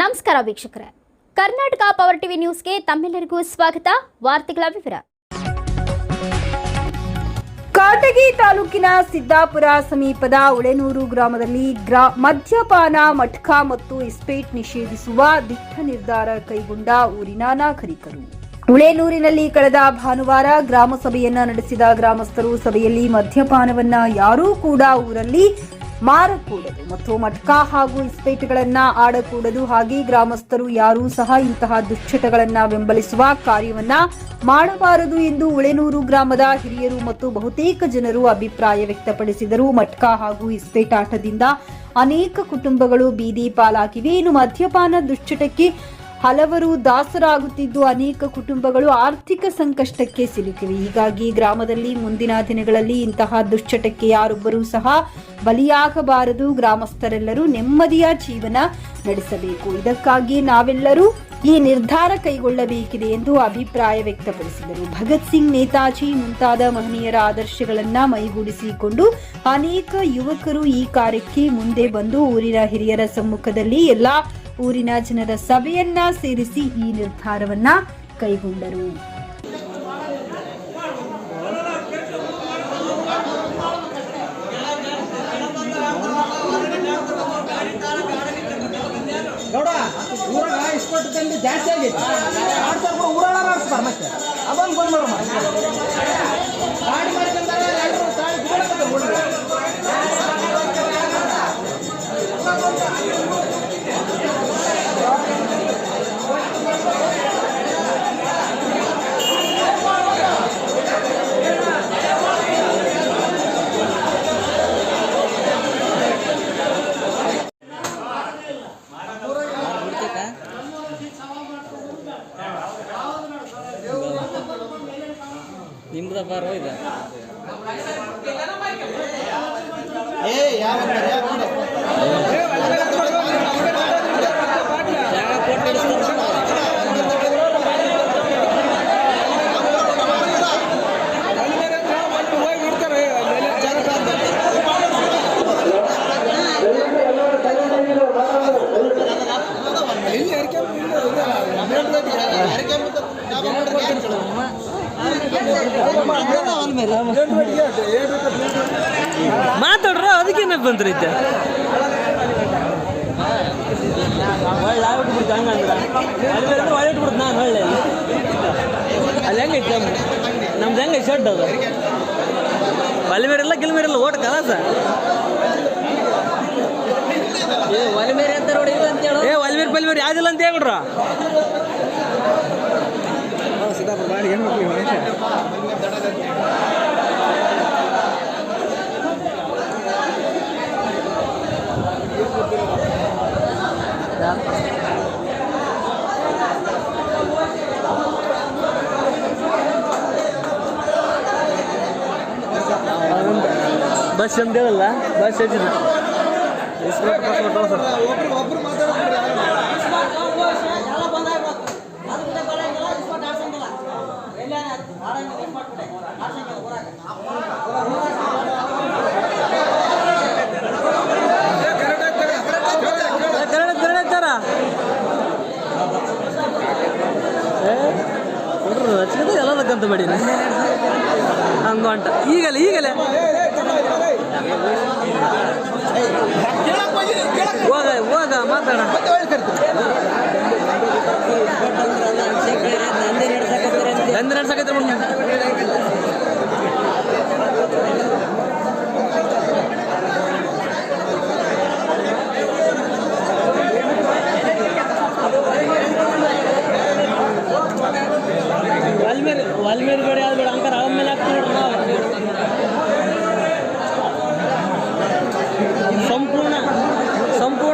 ನಮಸ್ಕಾರ ವೀಕ್ಷಕರೇ. Karnataka power TV ನ್ಯೂಸ್ಗೆ ತಮ್ಮೆಲ್ಲರಿಗೂ ಸ್ವಾಗತ. ವಾರ್ತೆಗಳ ವಿವರ. ಕಾಟಗಿ ತಾಲೂಕಿನ ಸಿದ್ದಾಪುರ ಸಮೀಪದ ಉಳೆನೂರು ಗ್ರಾಮದಲ್ಲಿ ಗ್ರಾ ಮದ್ಯಪಾನ, ಮಟ್ಕ ಮತ್ತು ಇಸ್ಪೇಟ್ ನಿಷೇಧಿಸುವ ದಿಟ್ಟ ನಿರ್ಧಾರ ಕೈಗೊಂಡ ಊರಿನ ನಾಗರಿಕರು. ಉಳೇನೂರಿನಲ್ಲಿ ಕಳೆದ ಭಾನುವಾರ ಗ್ರಾಮ ಸಭೆಯನ್ನ ನಡೆಸಿದ ಗ್ರಾಮಸ್ಥರು ಸಭೆಯಲ್ಲಿ ಮದ್ಯಪಾನವನ್ನ ಯಾರೂ ಕೂಡ ಊರಲ್ಲಿ ಮಾರಕೂಡದು ಮತ್ತು ಮಟ್ಕಾ ಹಾಗೂ ಇಸ್ಪೇಟ್ಗಳನ್ನ ಆಡಕೂಡದು ಹಾಗೆ ಗ್ರಾಮಸ್ಥರು ಯಾರೂ ಸಹ ಇಂತಹ ದುಶ್ಚಟಗಳನ್ನ ಬೆಂಬಲಿಸುವ ಕಾರ್ಯವನ್ನ ಮಾಡಬಾರದು ಎಂದು ಉಳೆನೂರು ಗ್ರಾಮದ ಹಿರಿಯರು ಮತ್ತು ಬಹುತೇಕ ಜನರು ಅಭಿಪ್ರಾಯ ವ್ಯಕ್ತಪಡಿಸಿದರು. ಮಟ್ಕಾ ಹಾಗೂ ಇಸ್ಪೇಟ್ ಅನೇಕ ಕುಟುಂಬಗಳು ಬೀದಿ ಪಾಲಾಗಿವೆ. ಇನ್ನು ಮದ್ಯಪಾನ ದುಶ್ಚಟಕ್ಕೆ ಹಲವರು ದಾಸರಾಗುತ್ತಿದ್ದು ಅನೇಕ ಕುಟುಂಬಗಳು ಆರ್ಥಿಕ ಸಂಕಷ್ಟಕ್ಕೆ ಸಿಲುಕಿವೆ. ಹೀಗಾಗಿ ಗ್ರಾಮದಲ್ಲಿ ಮುಂದಿನ ದಿನಗಳಲ್ಲಿ ಇಂತಹ ದುಶ್ಚಟಕ್ಕೆ ಯಾರೊಬ್ಬರೂ ಸಹ ಬಲಿಯಾಗಬಾರದು. ಗ್ರಾಮಸ್ಥರೆಲ್ಲರೂ ನೆಮ್ಮದಿಯ ಜೀವನ ನಡೆಸಬೇಕು. ಇದಕ್ಕಾಗಿ ನಾವೆಲ್ಲರೂ ಈ ನಿರ್ಧಾರ ಕೈಗೊಳ್ಳಬೇಕಿದೆ ಎಂದು ಅಭಿಪ್ರಾಯ ವ್ಯಕ್ತಪಡಿಸಿದರು. ಭಗತ್ ಸಿಂಗ್ ನೇತಾಜಿ ಮುಂತಾದ ಮಹನೀಯರ ಆದರ್ಶಗಳನ್ನು ಮೈಗೂಡಿಸಿಕೊಂಡು ಅನೇಕ ಯುವಕರು ಈ ಕಾರ್ಯಕ್ಕೆ ಮುಂದೆ ಬಂದು ಊರಿನ ಹಿರಿಯರ ಸಮ್ಮುಖದಲ್ಲಿ ಎಲ್ಲಾ ಊರಿನ ಜನರ ಸಭೆಯನ್ನ ಸೇರಿಸಿ ಈ ನಿರ್ಧಾರವನ್ನ ಕೈಗೊಂಡರು ಗೌಡ ಊರಾಗ ಇಸ್ಪಟ್ಟು ತಂದು ಜಾಸ್ತಿ ಆಗೈತಿ ಆಡ್ತಾರೆ ಕೂಡ ಊರಾಳ ಆಡಿಸ್ತಾರೆ ಮತ್ತೆ ಅದೊಂದು ಬಂದ್ ಮಾಡಮ್ಮ ಗಾಡಿ ಮಾಡ್ಕೊಂತಾರೆ ಎಲ್ಲರೂ ತಾಳಿ ಬಿಡಕತ್ತಾರ ಊರಿಗೆ. ನಿಮ್ದ ಬಾರೋ ಇದೆ? ಏ ಯಾವ ಯಾವ ಕಡೆ? ಜಾಗ ಕೊಟ್ಟು ನಡೆಸ್ತಾರೆ ಮಾತಾಡ್ರ ಅದಕ್ಕೇನ ಬಂದ್ರಿ ಒಳ್ಳೆ ಆಗ್ಬಿಟ್ಬಿಡ್ತು ಹಂಗಂದ್ರ ಅಲ್ಲಿ ಒಳ್ಳೆ ಇಟ್ಬಿಡ್ತು ನಾನು ಒಳ್ಳೆ ಅಲ್ಲಿ ಹೆಂಗೈತೆ ನಮ್ದು ನಮ್ದು ಹೆಂಗೈತೆ ಶೆಡ್ ಅದು? ಒಲಿಮೇರಿಲ್ಲ ಗಿಲ್ಮೇರಿಲ್ಲ ಓಟ್ ಕಲಾಸ ಒಲಿಮೇರಿ ಅಂತ ಹೇಳಿ. ಏ ಒಲಿಮೇರಿ ಬಲಿಮೇರಿ ಯಾವ್ದಿಲ್ಲ ಅಂತ ಹೇಳ್ಬಿಡ್ರ? ಸಿದ್ದಾಪುರ ಗಾಡಿ ಏನು ಹೋಗ್ಲಿ ಬಸ್ ಹೇಳಲ್ಲ ಬಸ್ ಒಬ್ರು ಒಬ್ರು ಎಲ್ಲದಕ್ಕಂತ ಬೇಡಿ ಹಂಗ ಅಂಟ ಈಗಲೇ ಈಗಲೇ ಹೋಗ ಹೋಗ ಮಾತಾಡ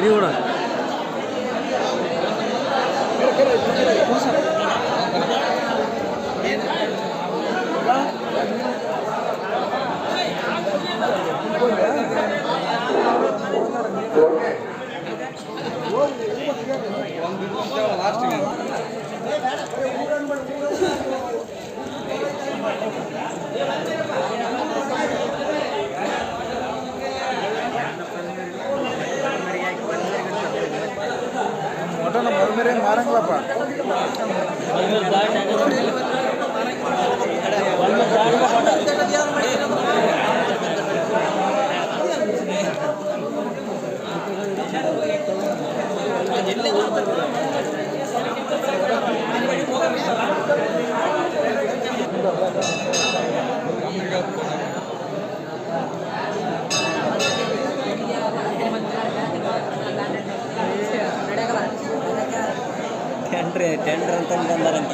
ದಿನ ಕ್ಯಾಮ್ರಾ और मेरे मारंगला पर वन में जाएगा ಟೆಂಡ್ರಿ ಟೆಂಡ್ರ್ ಅಂತ ಅಂದ್ರಂತ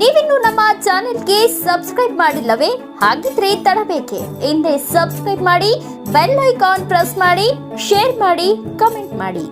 ನೀವಿನ್ನು ನಮ್ಮ ಚಾನೆಲ್ಗೆ ಸಬ್ಸ್ಕ್ರೈಬ್ ಮಾಡಿಲ್ಲವೇ? ಹಾಗಿದ್ರೆ ತಡಬೇಕೆ. ಹಿಂದೆ ಸಬ್ಸ್ಕ್ರೈಬ್ ಮಾಡಿ, ಬೆಲ್ ಐಕಾನ್ ಪ್ರೆಸ್ ಮಾಡಿ, ಶೇರ್ ಮಾಡಿ, ಕಮೆಂಟ್ ಮಾಡಿ.